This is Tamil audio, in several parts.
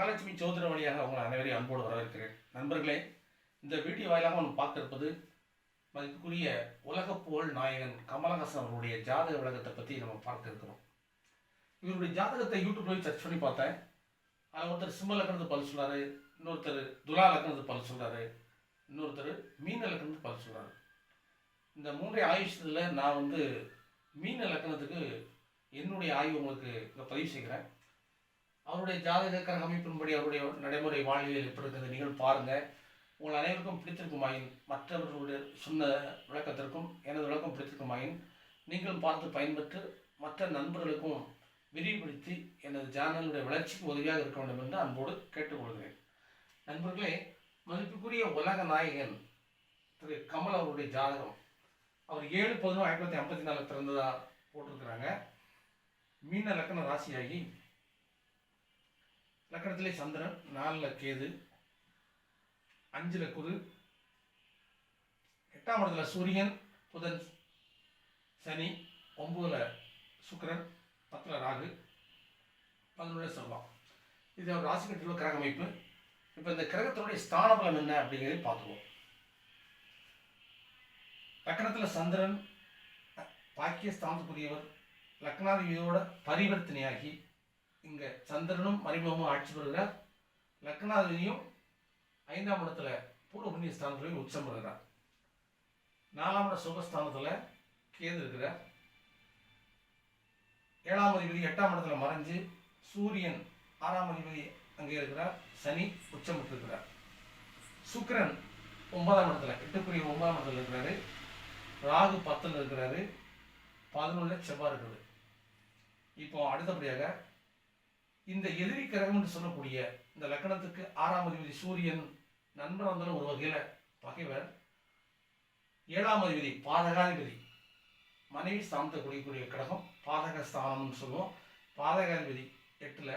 மகாலட்சுமி சோதர வழியாக உங்களை அனைவரையும் அன்போடு வரவேற்கிறேன். நண்பர்களே இந்த வீடியோ வாயிலாக ஒன்று பார்த்திருப்பது மதிப்புக்குரிய உலக புகழ் நாயகன் கமலஹாசன் அவருடைய ஜாதக விளக்கத்தை பற்றி நம்ம பார்க்க இருக்கிறோம் இவருடைய ஜாதகத்தை யூடியூப்ல சர்ச் பண்ணி பார்த்தேன். அதில் ஒருத்தர் சிம்ம லக்னத்து பல் சொல்கிறாரு இன்னொருத்தர் துலா லக்னத்து பல் சொல்கிறாரு இன்னொருத்தர் மீன லக்னத்து பல் சொல்கிறாரு இந்த மூன்றை ஆயுஷத்தில் நான் வந்து மீன லக்னத்துக்கு என்னுடைய ஆய்வு உங்களுக்கு பதிவு செய்கிறேன். அவருடைய ஜாதக கரக அமைப்பின்படி அவருடைய நடைமுறை வாழ்வியல் எப்படி இருக்குது நீங்கள் பாருங்கள் உங்கள் அனைவருக்கும் பிடித்திருக்குமாயின் மற்றவர்களுடைய சொன்ன விளக்கத்திற்கும் எனது விளக்கம் பிடித்திருக்குமாயின் நீங்களும் பார்த்து பயன்பெற்று மற்ற நண்பர்களுக்கும் விரிவுபடுத்தி எனது சேனலுடைய வளர்ச்சிக்கு உதவியாக இருக்க வேண்டும் என்று அன்போடு கேட்டுக்கொள்கிறேன். நண்பர்களே மதிப்புக்குரிய உலக நாயகன் திரு கமல் அவருடைய ஜாதகம். அவர் ஏழு பதினொன்று ஆயிரத்தி தொள்ளாயிரத்தி ஐம்பத்தி நாலு திறந்ததாக போட்டிருக்கிறாங்க. மீன லக்கண ராசியாகி லக்கணத்திலே சந்திரன் நாலில் கேது அஞ்சில் குரு எட்டாம் இடத்துல சூரியன் புதன் சனி ஒம்பதில் சுக்கரன் பத்தில் ராகு பதினொன்று செவ்வாய். இது ஒரு ராசிக்கட்டில் கிரக அமைப்பு. இப்போ இந்த கிரகத்தினுடைய ஸ்தான பலம் என்ன அப்படிங்கிறதையும் பார்த்துருவோம். லக்கணத்தில் சந்திரன் பாக்கிய ஸ்தானத்துக்குரியவர் லக்னாதிபதியோட பரிவர்த்தனையாகி இங்கே சந்திரனும் மறைமுகமும் ஆட்சி பெறுகிறார் லக்னாதிபதியும் ஐந்தாம் இடத்துல பூர்வ புண்ணிய ஸ்தானத்துலையும் உச்சம் பெறுகிறார் நாலாம் இட சுகஸ்தானத்தில் கேது இருக்கிறார். ஏழாம் அதிபதி எட்டாம் இடத்துல மறைஞ்சு சூரியன் ஆறாம் அதிபதி அங்கே இருக்கிறார். சனி உச்சம் பெற்றிருக்கிறார். சுக்கரன் ஒன்பதாம் இடத்துல எட்டுக்குரிய ஒன்பதாம் இடத்துல இருக்கிறாரு. ராகு பத்தில் இருக்கிறாரு. பதினொன்றுல செவ்வாய் இருக்குது இப்போ அடுத்தபடியாக இந்த எதிரி கிரகம் என்று சொல்லக்கூடிய இந்த லக்கணத்துக்கு ஆறாம் அதிபதி சூரியன் நண்பன் வந்தாலும் ஒரு வகையில் பகைவர். ஏழாம் அதிபதி பாதகாதிபதி. மனைவி ஸ்தானத்தை குடிக்கக்கூடிய கிரகம் பாதக ஸ்தானம்னு சொல்லுவோம். பாதகாதிபதி எட்டில்.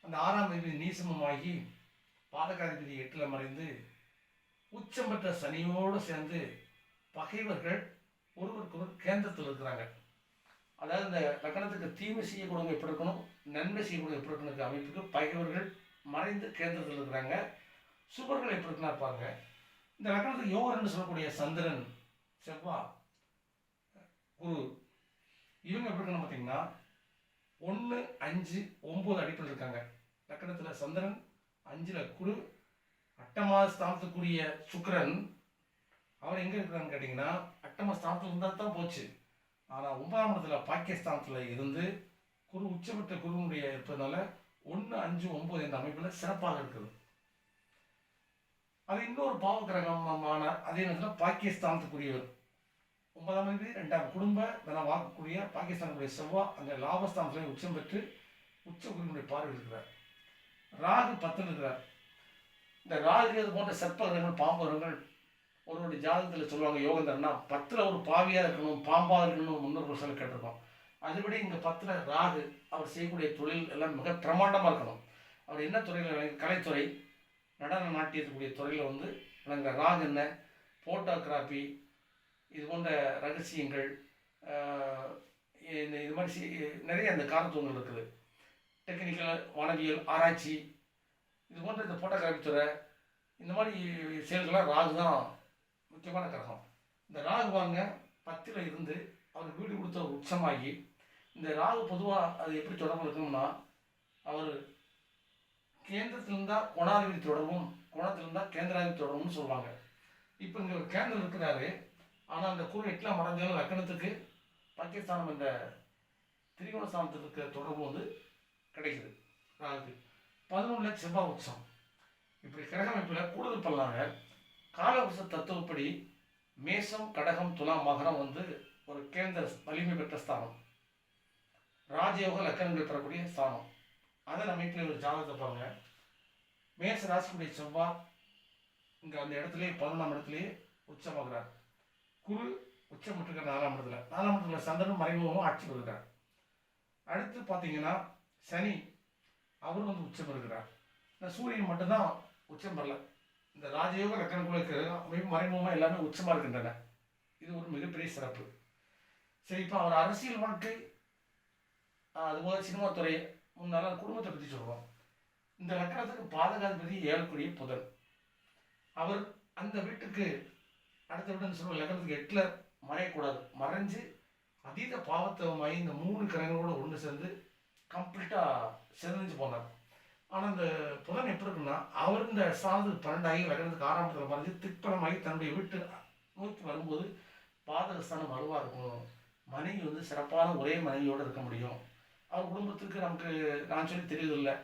அந்த ஆறாம் அதிபதி நீசமமாகி பாதகாதிபதி எட்டில் மறைந்து உச்சம் பெற்ற சனியோடு சேர்ந்து பகைவர்கள் ஒருவருக்கொருவர் கேந்திரத்தில் இருக்கிறாங்க. அதாவது இந்த லக்கணத்துக்கு தீமை செய்யக்கூடியவங்க எப்படி இருக்கணும் நன்மை செய்யக்கூடிய எப்படி இருக்கணும் அமைப்புக்கு பகைவர்கள் மறைந்து கேந்திரத்தில் இருக்கிறாங்க. சுபர்கள் எப்படி இருக்குன்னா இருப்பாங்க இந்த லக்கணத்துக்கு யோகர்னு சொல்லக்கூடிய சந்திரன் செவ்வா குரு இவங்க எப்படி இருக்கணும் பார்த்தீங்கன்னா ஒன்று அஞ்சு ஒம்பது அடிப்பில் இருக்காங்க. லக்கணத்தில் சந்திரன் அஞ்சில் குரு அட்டமா ஸ்தானத்துக்குரிய சுக்கரன். அவர் எங்கே இருக்கிறான்னு கேட்டிங்கன்னா அட்டம ஸ்தானத்தில் இருந்தால் தான் போச்சு. ஆனால் ஒன்பதாம் இடத்துல பாகிஸ்தானத்தில் இருந்து குரு உச்சபட்ட குருவினுடைய இருப்பதனால ஒன்று அஞ்சு ஒம்பது என்ற அமைப்பில் சிறப்பாக இருக்குது. அது இன்னொரு பாவகிரகமான அதே நேரத்தில் பாகிஸ்தானத்துக்குரியவர் ஒன்பதாம் தேதி ரெண்டாம் குடும்ப தன வாக்கக்கூடிய பாகிஸ்தானுடைய செவ்வாய் அங்கே லாபஸ்தானத்தில் உச்சம் பெற்று உச்ச குருவினுடைய பார்வை இருக்கிறார். ராகு பத்தில் இருக்கிறார். இந்த ராகு போன்ற சர்ப்ப கிரகங்கள் பாம்பு கிரகங்கள் ஒருவருடைய ஜாதகத்தில் சொல்லுவாங்க யோகந்தர்னா பத்தில் ஒரு பாவியாக இருக்கணும் பாம்பாக இருக்கணும் முன்னோர்கள் சொல்ல கேட்டிருக்கோம் அதுபடி இங்கே பத்தில் ராகு அவர் செய்யக்கூடிய தொழில் எல்லாம் மிக பிரமாண்டமாக இருக்கணும். அவர் என்ன துறையில் விளங்கி கலைத்துறை நடன நாட்டியத்துக்குரிய துறையில் வந்து விளங்குற ராகு என்ன ஃபோட்டோகிராஃபி இது போன்ற ரகசியங்கள் இந்த இது மாதிரி நிறைய அந்த காரத்துவங்கள் இருக்குது. டெக்னிக்கல் வானவியல் ஆராய்ச்சி இது போன்ற இந்த ஃபோட்டோகிராஃபி துறை இந்த மாதிரி செயல்கள்லாம் ராகு தான் முக்கியமான கிரகம் இந்த ராகு வாங்க பத்தில் இருந்து அவர் வீடு கொடுத்த உச்சமாகி இந்த ராகு பொதுவாக அது எப்படி தொடர்பு இருக்கணும்னா அவர் கேந்திரத்தில் இருந்தால் கோணாதிபதி தொடர்பும் கோணத்தில் இருந்தால் கேந்திராதிபதி தொடரும்னு சொல்லுவாங்க. இப்போ இங்கே ஒரு கேந்திரம் இருக்கிறாரு. ஆனால் அந்த குரு எட்டில் மறைஞ்சாலும் லக்கணத்துக்கு பாகிஸ்தானம் என்ற திரிகோண ஸ்தானத்துக்கு இருக்கிற தொடர்பு வந்து கிடைக்குது. ராகுக்கு. பதினொன்றில் செவ்வாய் உச்சம். இப்படி கிரக அமைப்பில் கூடுதல் பண்ணலாங்க காலவச தத்துவப்படி மேசம் கடகம் துலாம் மகரம் வந்து ஒரு கேந்திர வலிமை பெற்ற ஸ்தானம். ராஜயோக லக்கணங்கள் பெறக்கூடிய ஸ்தானம். அதன் அமைப்பில் ஒரு ஜாதகத்தை பாருங்க. மேச ராசிக்குடைய செவ்வாய் இங்கே அந்த இடத்துலேயே பதினொன்றாம் இடத்துலேயே உச்சமாகிறார் குரு உச்சம் பெற்றிருக்கார் நாலாம் இடத்துல. நாலாம் இடத்துல சந்திரன் மறைமுகமும் ஆட்சி பெறுகிறார் அடுத்து பார்த்தீங்கன்னா சனி அவர் வந்து உச்சம் பெறுகிறார். இந்த சூரியன் மட்டும்தான் உச்சம் பெறல. இந்த ராஜயோக லக்கணங்களுக்கு அமைப்பு மறைமுகமாக எல்லாமே உச்சமாக இருக்கின்றன. இது ஒரு மிகப்பெரிய சிறப்பு. சரி இப்போ அவர் அரசியல் வாழ்க்கை ஆஹ், அதுபோல சினிமா துறை முன்னால் குடும்பத்தை பற்றி சொல்கிறோம் இந்த லக்கணத்துக்கு பாதகாதிபதி ஏழக்கூடிய புதன். அவர் அந்த வீட்டுக்கு அடுத்த வீட்டுன்னு சொல்லுவோம் லக்கணத்துக்கு எட்டில் மறையக்கூடாது. மறைஞ்சு அதீத பாவத்தவமாகி இந்த மூணு கிரகங்களோட ஒன்று சேர்ந்து கம்ப்ளீட்டாக செதஞ்சு போனார். ஆனால் இந்த புதன் எப்படி இருக்குன்னா அவர் இந்த சாது பன்னெண்டாகி லக்னத்துக்கு ஆரம்பத்தில் மறைஞ்சு திக்பலமாகி தன்னுடைய வீட்டு நோக்கி வரும்போது பாதகஸ்தானம் வலுவாக இருக்கும். மனைவி வந்து சிறப்பான ஒரே மனைவியோடு இருக்க முடியும். அவர் குடும்பத்துக்கு நமக்கு நான் சொல்லி தெரியவில்லை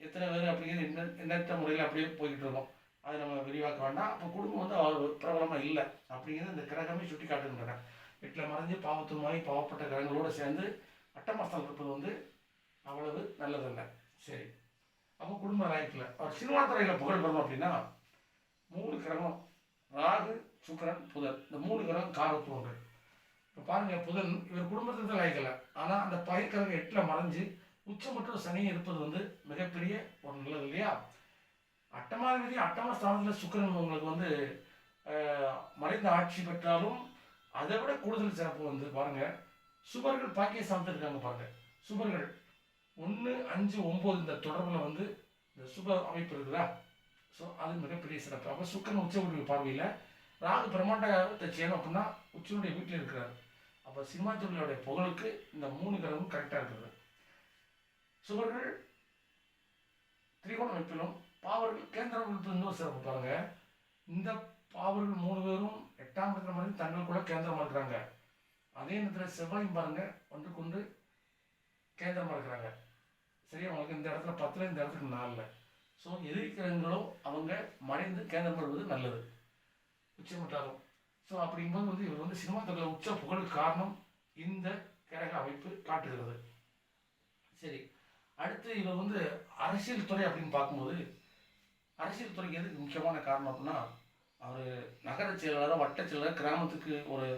எத்தனை பேர் அப்படிங்கிற என்ன எண்ணற்ற முறையில் அப்படியே போய்கிட்டு இருக்கோம். அதை நம்ம விரிவாக்க வேண்டாம். அப்போ குடும்பம் வந்து அவர் பிரபலமாக இல்லை. அப்படிங்கிறது இந்த கிரகமே சுட்டி காட்டுகின்றன வீட்டில் மறைஞ்சு பாவத்துமாய் பாவப்பட்ட கிரகங்களோடு சேர்ந்து அட்டமஸ்தம் இருப்பது வந்து அவ்வளவு நல்லதில்லை. சரி. அப்போ குடும்ப லைஃப்பில் அவர் சினிமா துறையில் புகழ் பெறணும் அப்படின்னா மூணு கிரகம் ராகு சுக்கிரன் புதன். இந்த மூணு கிரகம் காரத்துவங்கள் இப்போ பாருங்கள் புதன் இவர் குடும்பத்தில் தான் லாய்க்கல ஆனால் அந்த பயிர்கிரகம் எட்டில் மறைஞ்சு உச்சம் மற்றும் சனி இருப்பது வந்து மிகப்பெரிய ஒரு நல்லது இல்லையா? அட்டமாதிபதி அட்டம ஸ்தானத்தில் சுக்கரன் உங்களுக்கு வந்து மறைந்த ஆட்சி பெற்றாலும் அதை விட கூடுதல் சிறப்பு வந்து பாருங்கள் சுபர்கள் பாக்கிய ஸ்தானத்தில் இருக்காங்க சுபர்கள் ஒன்று அஞ்சு ஒம்பது இந்த தொடர்பில் வந்து இந்த சுப அமைப்பு இருக்குதா? ஸோ அது மிகப்பெரிய சிறப்பு. அப்போ சுக்கரன் உச்சகுடைய பார்வையில் ராகு பிரம்மாண்டத்தை செய்யணும் அப்படின்னா உச்சனுடைய வீட்டில் இருக்கிறார். அப்போ சினிமா புகழுக்கு இந்த மூணு கிரகமும் கரெக்டாக இருக்குது சுவர்கள் திரிகோண அமைப்பிலும் பாவர்கள் கேந்திர அமைப்பில் இன்னொரு சிறப்பு பாருங்க. இந்த பாவர்கள் மூணு பேரும் எட்டாம் இடத்துல மாதிரி தங்களுக்குள்ள கேந்திரமாக இருக்கிறாங்க. அதே நேரத்தில் செவ்வாயும் பாருங்க ஒன்று கொண்டு கேந்திரமாக இருக்கிறாங்க சரி அவங்களுக்கு இந்த இடத்துல பத்தில் இந்த இடத்துக்கு நாலில். ஸோ எதிர்க்கிறவங்களோ அவங்க மறைந்து கேந்திரம் வருவது நல்லது. உச்சமிட்டாலும் ஸோ அப்படிங்கும்போது வந்து இவர் வந்து சினிமா துறையில் உச்ச புகழுக்கு காரணம் இந்த கிரக அமைப்பு காட்டுகிறது. சரி அடுத்து இவர் வந்து அரசியல் துறை அப்படின்னு பார்க்கும்போது அரசியல் துறைக்கு எதுக்கு முக்கியமான காரணம் அப்படின்னா அவர் நகர செயலாளரோ வட்ட செயலாளர் கிராமத்துக்கு ஒரு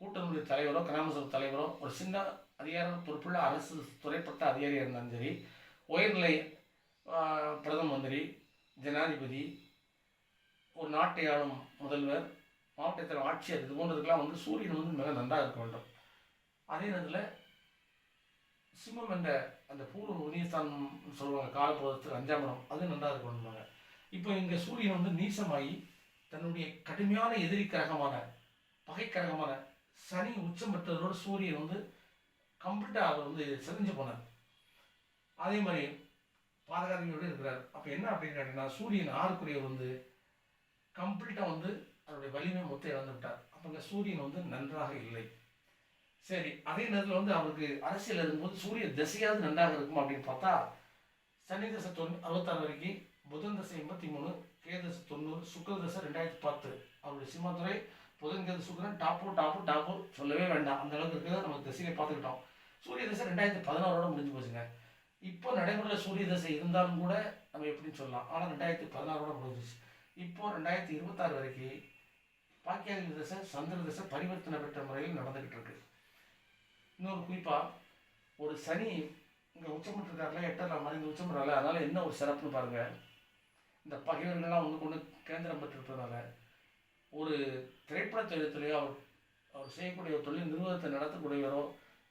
கூட்டணியுடைய தலைவரோ கிராம சபை தலைவரோ ஒரு சின்ன அதிகாரம் பொறுப்புள்ள அரசு துறைப்பட்ட அதிகாரியாக இருந்தாலும் சரி உயர்நிலை பிரதம மந்திரி ஜனாதிபதி ஒரு நாட்டை ஆளும் முதல்வர் மாவட்டத்தில் ஆட்சியர் இது போன்றதுக்கெல்லாம் வந்து சூரியன் வந்து மிக நன்றாக இருக்க வேண்டும். அதே நேரத்தில் சிம்மம் என்ற அந்த பூர்வ உதயஸ்தானம் சொல்லுவாங்க காலப்போதத்துக்கு அஞ்சாம் இடம் அது நன்றாக இருக்க வேண்டுமாங்க இப்போ இங்கே சூரியன் வந்து நீசமாகி தன்னுடைய கடுமையான எதிரி கிரகமான பகைக்கரகமான சனி உச்சம் பெற்றதோடு சூரியன் வந்து கம்ப்ளீட்டாக அவர் வந்து செதஞ்சு போனார். அதே மாதிரி பாதகாதிகளோடு இருக்கிறார். அப்போ என்ன அப்படின்னு கேட்டிங்கன்னா சூரியன் ஆறுக்குரியவர் வந்து கம்ப்ளீட்டாக வந்து அவருடைய வலிமை மொத்தம் இழந்து விட்டார். அப்போ இந்த சூரியன் வந்து நன்றாக இல்லை. சரி அதே நேரத்தில் வந்து அவருக்கு அரசியல் இருக்கும்போது சூரிய திசையாவது நன்றாக இருக்கும் அப்படின்னு பார்த்தா சனி தசை தொண்ணூ அறுபத்தாறு வரைக்கும் புதன் தசை எண்பத்தி மூணு கேதசை தொண்ணூறு சுக்கர தசை ரெண்டாயிரத்தி பத்து. அவருடைய சிம்மத்துறை புதன் கேது சுக்கரன் டாப்பு டாப்பு டாப்பு சொல்லவே வேண்டாம். அந்த அளவுக்கு இருக்கிறத நம்ம திசையை பார்த்துக்கிட்டோம். சூரிய தசை ரெண்டாயிரத்தி பதினாறோட முடிஞ்சு போச்சுங்க. இப்போ நடைமுறையில் சூரிய தசை இருந்தாலும் கூட நம்ம எப்படின்னு சொல்லலாம். ஆனால் ரெண்டாயிரத்தி பதினாறோட முடிஞ்சிச்சு இப்போ ரெண்டாயிரத்தி இருபத்தாறு வரைக்கும் பாக்கியாதி தசை சந்திர தசை பரிவர்த்தனை பெற்ற முறையில் நடந்துக்கிட்டு இருக்கு. இன்னொரு குறிப்பாக ஒரு சனி இங்கே உச்சமிட்டிருக்காருல எட்டரில் மறைந்து உச்சமிடல அதனால் என்ன ஒரு சிறப்புன்னு பாருங்கள் இந்த பகைவர்கள்லாம் ஒன்று கொண்டு கேந்திரம் பெற்றிருப்பதனால ஒரு திரைப்பட தொழிலத்திலேயோ அவர் அவர் செய்யக்கூடிய ஒரு தொழில் நிறுவனத்தை நடத்தக்கூடியவரோ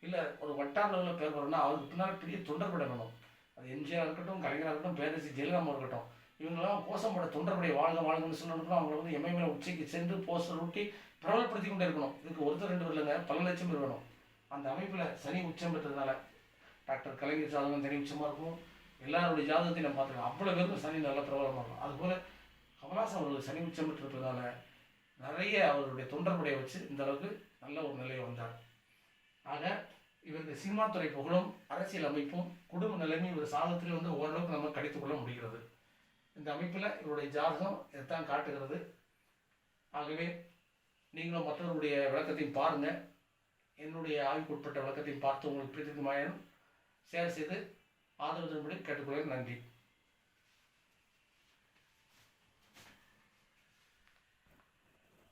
இல்லை ஒரு வட்டார லெவலில் பேர் வரணும்னா அவருக்கு பின்னால் பெரிய தொண்டர்படை வேணும். அது எம்ஜிஆர் இருக்கட்டும் கலைஞராக இருக்கட்டும் பேரரசி ஜெயலலிதா இருக்கட்டும். இவங்கெல்லாம் கோசம்பட தொண்டர்படை வாழ்க வாழ்கன்னு சொல்லணும்னா அவங்களை வந்து எம்ஐஎம்ல உச்சிக்கு சென்று போஸ்டர் ஊட்டி பிரபலப்படுத்தி கொண்டே இருக்கணும். இதுக்கு ஒருத்தர் ரெண்டு இல்லைங்க பல லட்சம் பேர் வேணும். அந்த அமைப்பில் சனி உச்சம் பெற்றதுனால டாக்டர் கலைஞர் ஜாதகம் தனி உச்சமாக இருக்கும். எல்லாருடைய ஜாதகத்தையும் நம்ம பார்த்துக்கலாம். அவ்வளோ பேருக்கும் சனி நல்ல பிரபலமாக இருக்கும். அதுபோல் கமலாசன் அவர்கள் சனி உச்சம் பெற்றிருப்பதனால நிறைய அவருடைய தொண்டர்படையை வச்சு இந்த அளவுக்கு நல்ல ஒரு நிலை வந்தார். ஆக இவருக்கு சினிமா துறை புகழும் அரசியல் அமைப்பும் குடும்ப நிலைமையும் இவர் சாதத்தில் வந்து ஓரளவுக்கு நம்ம கடித்துக் கொள்ள முடிகிறது. இந்த அமைப்பில் இவருடைய ஜாதகம் இதைத்தான் காட்டுகிறது. ஆகவே நீங்களும் மற்றவருடைய விளக்கத்தையும் பாருங்கள் என்னுடைய ஆய்வுக்குட்பட்ட விளக்கத்தையும் பார்த்து உங்களுக்கு பிடித்திருக்குமாயினும் ஷேர் செய்து ஆதரவு தரும்படி கேட்டுக்கொள்கிறேன். நன்றி.